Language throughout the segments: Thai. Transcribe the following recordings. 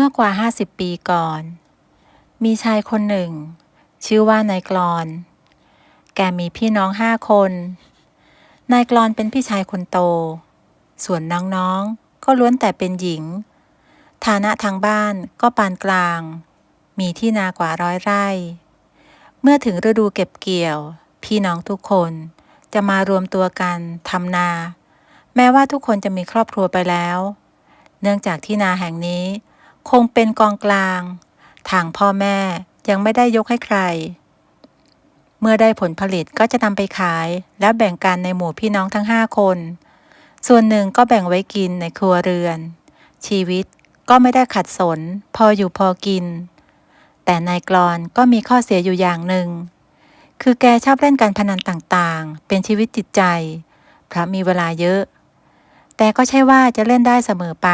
มื่อกว่า 50 ปีก่อน มีชายคนหนึ่ง ชื่อว่านายกรอน แกมีพี่น้องห้าคน นายกรอนเป็นพี่ชายคนโต ส่วนน้องๆก็ล้วนแต่เป็นหญิง ฐานะทางบ้านก็ปานกลาง มีที่นากว่าร้อยไร่ เมื่อถึงฤดูเก็บเกี่ยว พี่น้องทุกคนจะมารวมตัวกันทำนา แม้ว่าทุกคนจะมีครอบครัวไปแล้ว เนื่องจากที่นาแห่งนี้ คงเป็นกองกลาง ทางพ่อแม่ยังไม่ได้ยกให้ใคร เมื่อได้ผลผลิตก็จะนำไปขายและแบ่งกันในหมู่พี่น้องทั้งห้าคน ส่วนหนึ่งก็แบ่งไว้กินในครัวเรือน ชีวิตก็ไม่ได้ขัดสน พออยู่พอกิน แต่นายกรอนก็มีข้อเสียอยู่อย่างหนึ่ง คือแกชอบเล่นการพนันต่างๆ เป็นชีวิตจิตใจ เพราะมีเวลาเยอะ แต่ก็ใช่ว่าจะเล่นได้เสมอไป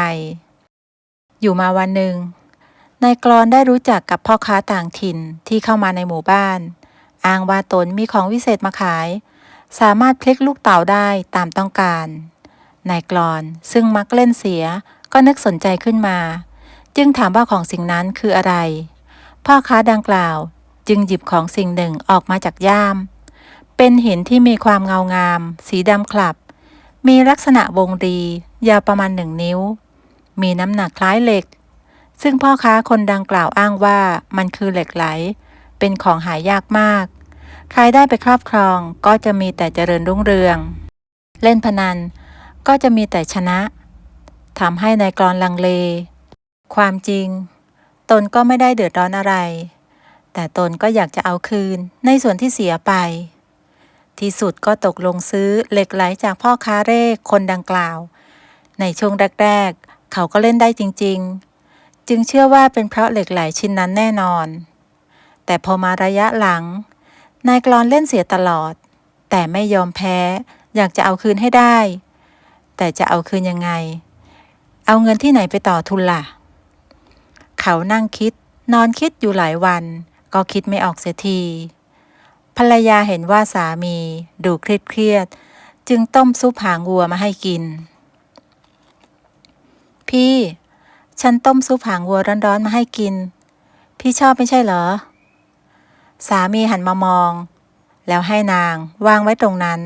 อยู่มาวันหนึ่งนายกรอนได้รู้จักกับพ่อค้าต่างถิ่นที่เข้ามาในหมู่บ้าน อ้างว่าตนมีของวิเศษมาขาย สามารถพลิกลูกเต่าได้ตามต้องการนายกรอนซึ่งมักเล่นเสียก็นึกสนใจขึ้นมา จึงถามว่าของสิ่งนั้นคืออะไร พ่อค้าดังกล่าวจึงหยิบของสิ่งหนึ่งออกมาจากย่าม เป็นหินที่มีความเงางาม สีดำคลับ มีลักษณะวงรี ยาวประมาณหนึ่งนิ้ว มีน้ำหนักคล้ายเหล็ก ซึ่งพ่อค้าคนดังกล่าวอ้างว่ามันคือเหล็กไหล เป็นของหายากมาก ใครได้ไปครอบครองก็จะมีแต่เจริญรุ่งเรือง เล่นพนันก็จะมีแต่ชนะทำให้ในายกรอนลังเล ความจริง ตนก็ไม่ได้เดือดร้อนอะไร แต่ตนก็อยากจะเอาคืนในส่วนที่เสียไป ที่สุดก็ตกลงซื้อเหล็กไหลจากพ่อค้าเร่คนดังกล่าว ในช่วงแรก เขาก็เล่นได้จริง ๆ จึงเชื่อว่าเป็นเพราะเหล็กไหลชิ้นนั้นแน่นอน แต่พอมาระยะหลัง นายกรอนเล่นเสียตลอด แต่ไม่ยอมแพ้ อยากจะเอาคืนให้ได้ แต่จะเอาคืนยังไง เอาเงินที่ไหนไปต่อทุนล่ะ เขานั่งคิด นอนคิดอยู่หลายวัน ก็คิดไม่ออกเสียที ภรรยาเห็นว่าสามี ดูเครียดเครียด จึงต้มซุปหางวัวมาให้กิน พี่ ฉันต้มซุปหางวัวร้อนๆมาให้กิน พี่ชอบไม่ใช่เหรอ สามีหันมามอง แล้วให้นางวางไว้ตรงนั้น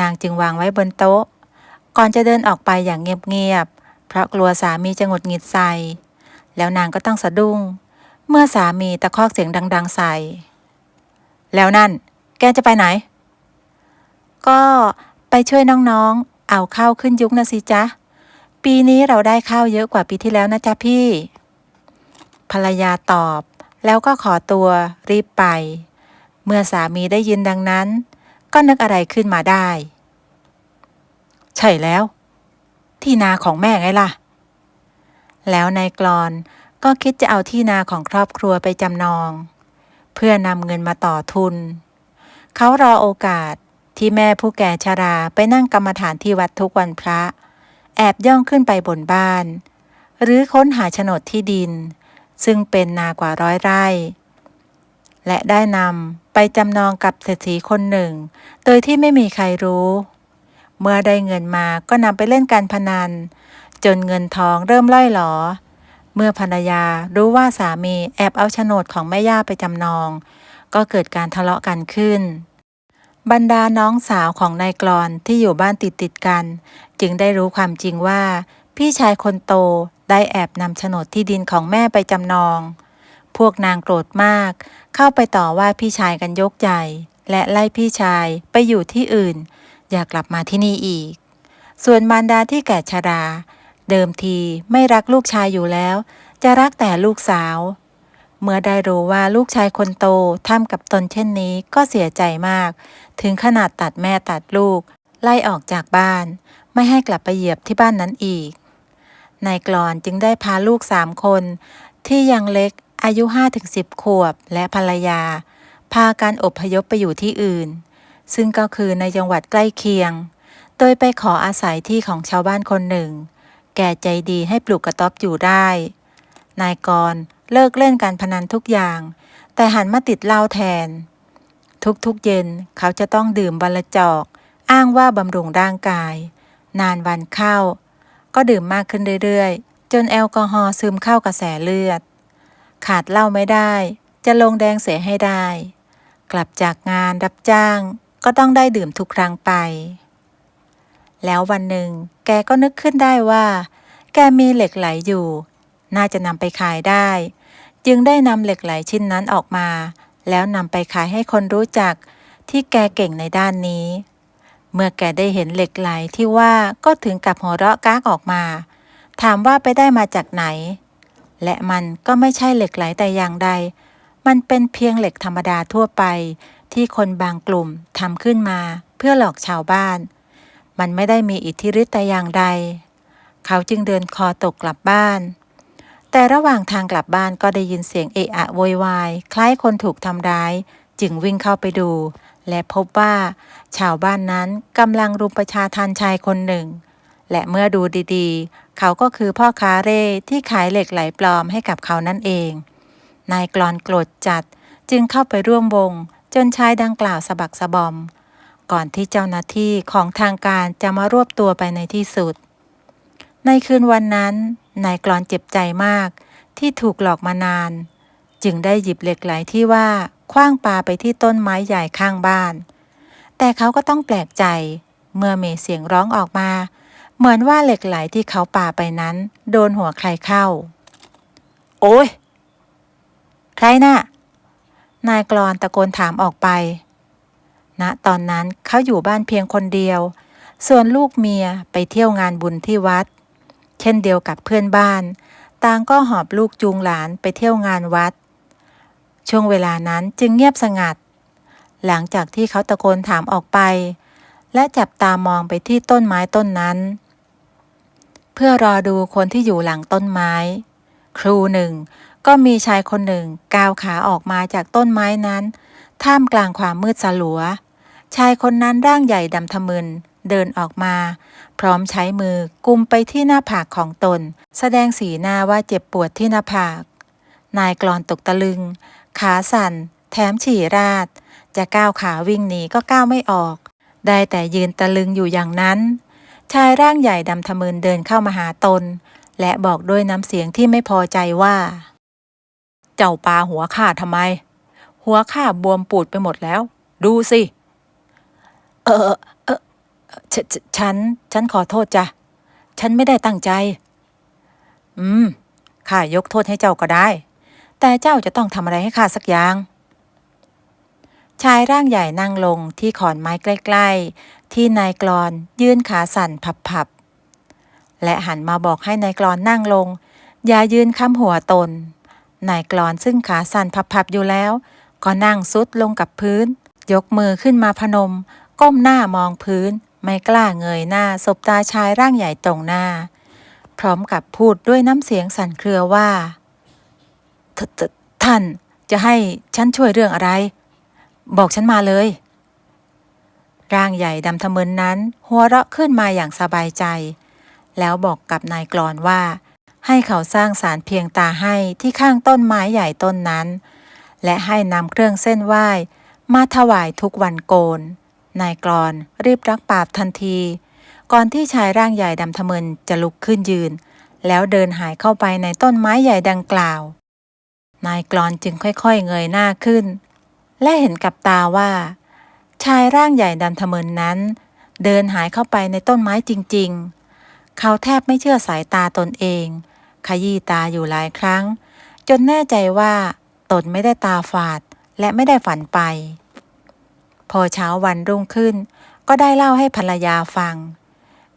นางจึงวางไว้บนโต๊ะ ก่อนจะเดินออกไปอย่างเงียบๆเพราะกลัวสามีจะหงุดหงิดใส่แล้วนางก็ต้องสะดุ้ง เมื่อสามีตะคอกเสียงดัง ๆใส่ แล้วนั่น แกจะไปไหน ก็ไปช่วยน้องๆ เอาข้าวขึ้นยุคนะสิจ๊ะ ปีนี้เราได้ข้าวเยอะกว่าปีที่แล้วนะจ๊ะพี่ ภรรยาตอบ แล้วก็ขอตัวรีบไป เมื่อสามีได้ยินดังนั้น ก็นึกอะไรขึ้นมาได้ ใช่แล้ว ที่นาของแม่ไงล่ะ แล้วนายกรอนก็คิดจะเอาที่นาของครอบครัวไปจำนอง เพื่อนำเงินมาต่อทุน เขารอโอกาสที่แม่ผู้แก่ชราไปนั่งกรรมฐานที่วัดทุกวันพระ แอบย่องขึ้นไปบนบ้าน หรือค้นหาโฉนดที่ดิน ซึ่งเป็นนากว่าร้อยไร่ และได้นำไปจำนองกับเศรษฐีคนหนึ่ง โดยที่ไม่มีใครรู้ เมื่อได้เงินมาก็นำไปเล่นการพนัน จนเงินทองเริ่มล่อยหลอ เมื่อภรรยารู้ว่าสามีแอบเอาโฉนดของแม่ย่าไปจำนอง ก็เกิดการทะเลาะกันขึ้น บรรดาน้องสาวของนายกรอนที่อยู่บ้านติดติดกัน จึงได้รู้ความจริงว่า พี่ชายคนโตได้แอบนำโฉนดที่ดินของแม่ไปจำนอง พวกนางโกรธมาก เข้าไปต่อว่าพี่ชายกันยกใหญ่ และไล่พี่ชายไปอยู่ที่อื่น อย่ากกลับมาที่นี่อีก ส่วนมารดาที่แก่ชรา เดิมทีไม่รักลูกชายอยู่แล้ว จะรักแต่ลูกสาว เมื่อได้รู้ว่าลูกชายคนโตทำกับตนเช่นนี้ก็เสียใจมาก ถึงขนาดตัดแม่ตัดลูก ไล่ออกจากบ้าน ไม่ให้กลับไปเหยียบที่บ้านนั้นอีกนายกรอนจึงได้พาลูกสามคน ที่ยังเล็กอายุ5ถึง10ขวบและภรรยา พาการอพยพไปอยู่ที่อื่น ซึ่งก็คือในจังหวัดใกล้เคียง โดยไปขออาศัยที่ของชาวบ้านคนหนึ่ง แก่ใจดีให้ปลูกกระต๊อบอยู่ได้ นายกร เลิกเล่นการพนันทุกอย่าง แต่หันมาติดเหล้าแทน ทุกๆเย็นเขาจะต้องดื่มวันละจอก อ้างว่าบำรุงร่างกาย นานวันเข้า ก็ดื่มมากขึ้นเรื่อยๆ จนแอลกอฮอล์ซึมเข้ากระแสเลือด ขาดเหล้าไม่ได้ จะลงแดงเสียให้ได้ กลับจากงานรับจ้าง ก็ต้องได้ดื่มทุกครั้งไป แล้ววันหนึ่ง แกก็นึกขึ้นได้ว่า แกมีเหล็กไหลอยู่น่าจะนำไปขายได้ จึงได้นำเหล็กไหลชิ้นนั้นออกมา แล้วนำไปขายให้คนรู้จักที่แกเก่งในด้านนี้ เมื่อแกได้เห็นเหล็กไหลที่ว่าก็ถึงกับหัวเราะก้ากออกมา ถามว่าไปได้มาจากไหน และมันก็ไม่ใช่เหล็กไหลแต่อย่างใด มันเป็นเพียงเหล็กธรรมดาทั่วไป ที่คนบางกลุ่มทำขึ้นมาเพื่อหลอกชาวบ้าน มันไม่ได้มีอิทธิฤทธิ์แต่อย่างใด เขาจึงเดินคอตกกลับบ้าน แต่ระหว่างทางกลับบ้านก็ได้ยินเสียงเอะอะโวยวายคล้ายคนถูกทำร้าย จึงวิ่งเข้าไปดู และพบว่า ชาวบ้านนั้นกำลังรุมประชาทันชายคนหนึ่ง และเมื่อดูดีๆ เขาก็คือพ่อค้าเร่ที่ขายเหล็กไหลปลอมให้กับเขานั่นเองนายกรอนโกรธจัดจึงเข้าไปร่วมวง จนชายดังกล่าวสะบักสะบอม ก่อนที่เจ้าหน้าที่ของทางการจะมารวบตัวไปในที่สุด ในคืนวันนั้น นายกรอนเจ็บใจมาก ที่ถูกหลอกมานาน จึงได้หยิบเหล็กไหลที่ว่าคว้างปาไปที่ต้นไม้ใหญ่ข้างบ้าน แต่เขาก็ต้องแปลกใจ เมื่อเมีเสียงร้องออกมา เหมือนว่าเหล็กไหลที่เขาป่าไปนั้น โดนหัวใครเข้า โอ้ยใครน่ะนายกรอนตะโกนถามออกไปณตอนนั้นเขาอยู่บ้านเพียงคนเดียว ส่วนลูกเมียไปเที่ยวงานบุญที่วัด เช่นเดียวกับเพื่อนบ้าน ต่างก็หอบลูกจูงหลานไปเที่ยวงานวัด ช่วงเวลานั้นจึงเงียบสงัด หลังจากที่เขาตะโกนถามออกไป และจับตามองไปที่ต้นไม้ต้นนั้น เพื่อรอดูคนที่อยู่หลังต้นไม้ ครูหนึ่งก็มีชายคนหนึ่งก้าวขาออกมาจากต้นไม้นั้น ท่ามกลางความมืดสลัว ชายคนนั้นร่างใหญ่ดำทะมึนเดินออกมา พร้อมใช้มือกุมไปที่หน้าผากของตน แสดงสีหน้าว่าเจ็บปวดที่หน้าผาก นายกรอนตกตะลึง ขาสั่น แถมฉี่ราด จะก้าวขาวิ่งหนีก็ก้าวไม่ออก ได้แต่ยืนตะลึงอยู่อย่างนั้น ชายร่างใหญ่ดำทะมึนเดินเข้ามาหาตน และบอกด้วยน้ำเสียงที่ไม่พอใจว่า เจ้าปาหัวข้าทำไม หัวข้าบวมปูดไปหมดแล้ว ดูสิ เออเออ ฉฉฉัน ฉันขอโทษจ้ะ ฉันไม่ได้ตั้งใจ อืม ข้ายกโทษให้เจ้าก็ได้ แต่เจ้าจะต้องทำอะไรให้ข้าสักอย่าง ชายร่างใหญ่นั่งลงที่ขอนไม้ใกล้ๆ ที่นายกรอนยื่นขาสั่นพับๆ และหันมาบอกให้นายกรอนนั่งลง อย่ายืนค้ำหัวตน นายกรอนซึ่งขาสั่นพับๆอยู่แล้ว ก็นั่งซุดลงกับพื้น ยกมือขึ้นมาพนม ก้มหน้ามองพื้น ไม่กล้าเงยหน้าสบตาชายร่างใหญ่ตรงหน้า พร้อมกับพูดด้วยน้ำเสียงสั่นเครือว่า ท่านจะให้ฉันช่วยเรื่องอะไร บอกฉันมาเลย ร่างใหญ่ดำทะมึนนั้น หัวเราะขึ้นมาอย่างสบายใจ แล้วบอกกับนายกรอนว่า ให้เขาสร้างสารเพียงตาให้ที่ข้างต้นไม้ใหญ่ต้นนั้น และให้นำเครื่องเส้นไหว้มาถวายทุกวันโกน นายกรอนรีบรักปราบทันที ก่อนที่ชายร่างใหญ่ดำทะมึนจะลุกขึ้นยืน แล้วเดินหายเข้าไปในต้นไม้ใหญ่ดังกล่าว นายกรอนจึงค่อยๆ เงยหน้าขึ้น และเห็นกับตาว่า ชายร่างใหญ่ดำทะมึนนั้น เดินหายเข้าไปในต้นไม้จริงๆ เขาแทบไม่เชื่อสายตาตนเอง ขยี้ตาอยู่หลายครั้ง จนแน่ใจว่าตนไม่ได้ตาฝาดและไม่ได้ฝันไป พอเช้าวันรุ่งขึ้น ก็ได้เล่าให้ภรรยาฟัง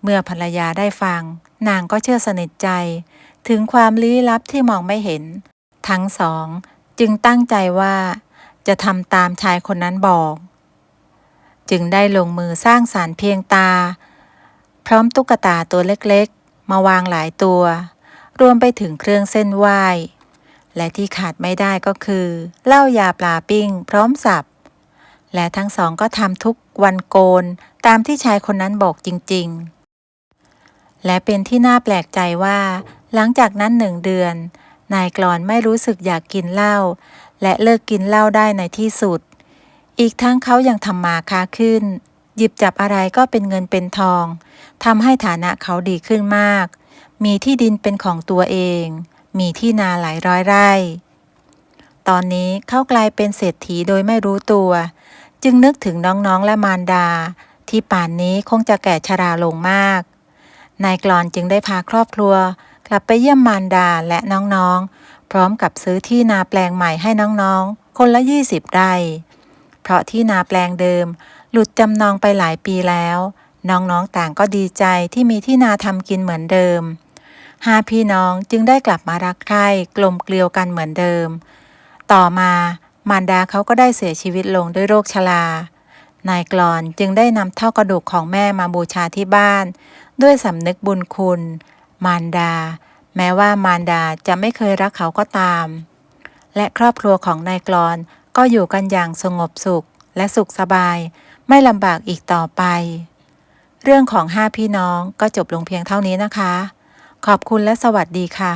เมื่อภรรยาได้ฟัง นางก็เชื่อสนิทใจ ถึงความลี้ลับที่มองไม่เห็น ทั้งสองจึงตั้งใจว่า จะทำตามชายคนนั้นบอก จึงได้ลงมือสร้างสารเพียงตา พร้อมตุ๊กตาตัวเล็กๆ มาวางหลายตัว รวมไปถึงเครื่องเส้นไหว้และที่ขาดไม่ได้ก็คือเหล้ายาปลาปิ้ง พร้อมสับ และทั้งสองก็ทำทุกวันโกนตามที่ชายคนนั้นบอกจริง ๆ และเป็นที่น่าแปลกใจว่า หลังจากนั้นหนึ่งเดือน นายกรอนไม่รู้สึกอยากกินเหล้าและเลิกกินเหล้าได้ในที่สุด อีกทั้งเขายังทำมาค้าขึ้น หยิบจับอะไรก็เป็นเงินเป็นทองทำให้ฐานะเขาดีขึ้นมาก มีที่ดินเป็นของตัวเอง มีที่นาหลายร้อยไร่ ตอนนี้เขากลายเป็นเศรษฐีโดยไม่รู้ตัว จึงนึกถึงน้องๆและมารดา ที่ป่านนี้คงจะแก่ชราลงมาก นายกลอนจึงได้พาครอบครัว กลับไปเยี่ยมมารดาและน้องๆ พร้อมกับซื้อที่นาแปลงใหม่ให้น้องๆ คนละ 20 ไร่ เพราะที่นาแปลงเดิม หลุดจำนองไปหลายปีแล้ว น้องๆต่างก็ดีใจที่มีที่นาทำกินเหมือนเดิมห้าพี่น้องจึงได้กลับมารักใคร่กลมเกลียวกันเหมือนเดิม ต่อมา มารดาเขาก็ได้เสียชีวิตลงด้วยโรคชรานายกลอนจึงได้นำเท่ากระดูกของแม่มาบูชาที่บ้าน ด้วยสำนึกบุญคุณ มารดา แม้ว่ามารดาจะไม่เคยรักเขาก็ตาม และครอบครัวของนายกลอนก็อยู่กันอย่างสงบสุขและสุขสบาย ไม่ลำบากอีกต่อไป เรื่องของห้าพี่น้องก็จบลงเพียงเท่านี้นะคะ ขอบคุณและสวัสดีค่ะ